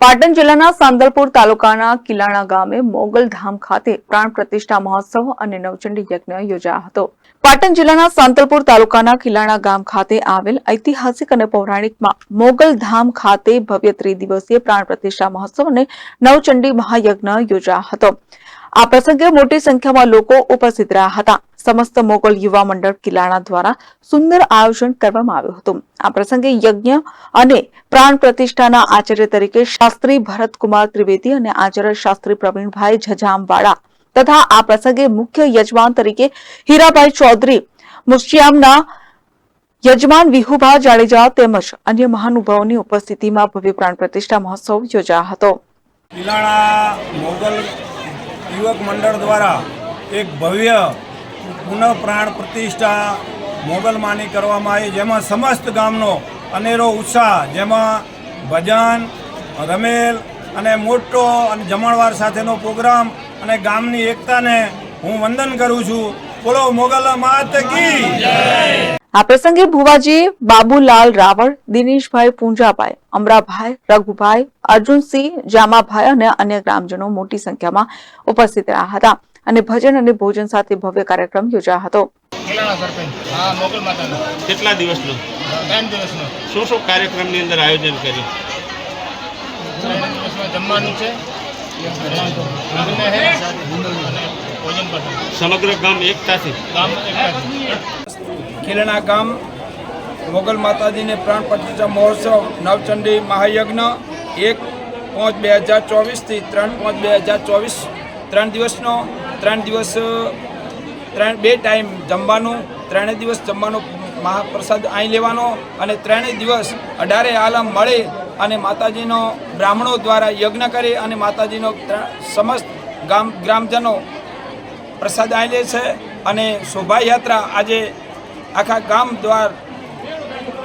પાટણ જિલ્લાના સાંદલપુર તાલુકાના કિલાણા ગામે મોગલ ખાતે પ્રાણ પ્રતિષ્ઠા મહોત્સવ અને નવચંડી યજ્ઞ યોજાયો હતો. પાટણ જિલ્લાના સાંતલપુર તાલુકાના કિલાણા ગામ ખાતે આવેલ ઐતિહાસિક અને પૌરાણિકમાં મોગલ ધામ ખાતે ભવ્ય ત્રિદિવસીય પ્રાણ પ્રતિષ્ઠા મહોત્સવ અને નવચંડી મહાયજ્ઞ યોજાયો હતો. આ પ્રસંગે મોટી સંખ્યામાં લોકો ઉપસ્થિત રહ્યા હતા. સમસ્ત મોગલ યુવા મંડળ કિલાણા દ્વારા સુંદર આયોજન કરવામાં આવ્યું હતું. આ પ્રસંગે યજ્ઞ અને પ્રાણ પ્રતિષ્ઠાના આચાર્ય તરીકે શાસ્ત્રી ભરતકુમાર ત્રિવેદી અને આચાર્ય શાસ્ત્રી પ્રવીણભાઈ ઝજામવાળા તથા આ પ્રસંગે મુખ્ય યજમાન તરીકે હીરાભાઈ ચૌધરી, મુસ્યામના યજમાન વિહુભા જાડેજા તેમજ અન્ય મહાનુભાવોની ઉપસ્થિતિમાં ભવ્ય પ્રાણ પ્રતિષ્ઠા મહોત્સવ યોજાયો હતો. કિલાણા મોગલ યુવક મંડળ દ્વારા એક ભવ્ય પુનઃ પ્રાણ પ્રતિષ્ઠા મોગલમાની કરવામાં આવી, જેમાં સમસ્ત ગામનો અનેરો ઉત્સાહ, જેમાં ભજન, રમેલ અને મોટો અને જમણવાર સાથેનો પ્રોગ્રામ અને ગામની એકતાને હું વંદન કરું છું. બોલો મોગલ માત કી આ પ્રસંગે ભુવાજી બાબુલાલ રાવળ દિનેશભાઈ પૂંજાભાઈ અમરાભાઈ રઘુભાઈ અર્જુનસિંહ જામાભાઈ અને અન્ય ગ્રામજનો મોટી સંખ્યામાં ઉપસ્થિત રહ્યા હતા અને ભજન અને ભોજન સાથે ભવ્ય કાર્યક્રમ યોજાયો હતો કેટલા દિવસનું શું શું કાર્યક્રમની અંદર આયોજન કર્યું જમવાનું છે સમગ્ર ગામ એકતાથી ગામ ખીલણા ગામ મોગલ માતાજીને પ્રાણ પ્રતિષ્ઠા મહોત્સવ નવચંડી મહાયજ્ઞ એક પાંચ બે હજાર ચોવીસથી ત્રણ પાંચ બે હજાર ચોવીસ ત્રણ દિવસનો, ત્રણ દિવસ, ત્રણ બે ટાઈમ જમવાનું, ત્રણેય દિવસ જમવાનો મહાપ્રસાદ અહીં લેવાનો અને ત્રણેય દિવસ અઢારે આલમ મળે અને માતાજીનો બ્રાહ્મણો દ્વારા યજ્ઞ કરી અને માતાજીનો સમસ્ત ગામ ગ્રામજનો પ્રસાદ અહીં લે છે અને શોભાયાત્રા આજે આખા ગામ દ્વાર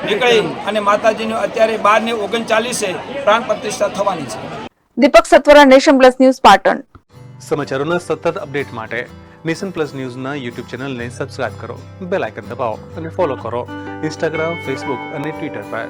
નીકળી અને માતાજીનું અત્યારે બાર ને ઓગણચાલીસે પ્રાણ પ્રતિષ્ઠા થવાની છે. Deepak Satvara nation plus news Patan. સમાચારોના સતત અપડેટ માટે નેશન પ્લસ ન્યૂઝના યુટ્યુબ ચેનલને સબસ્ક્રાઇબ કરો બેલ આઇકન દબાવો અને ફોલો કરો ઇન્સ્ટાગ્રામ ફેસબુક અને ટ્વિટર પર.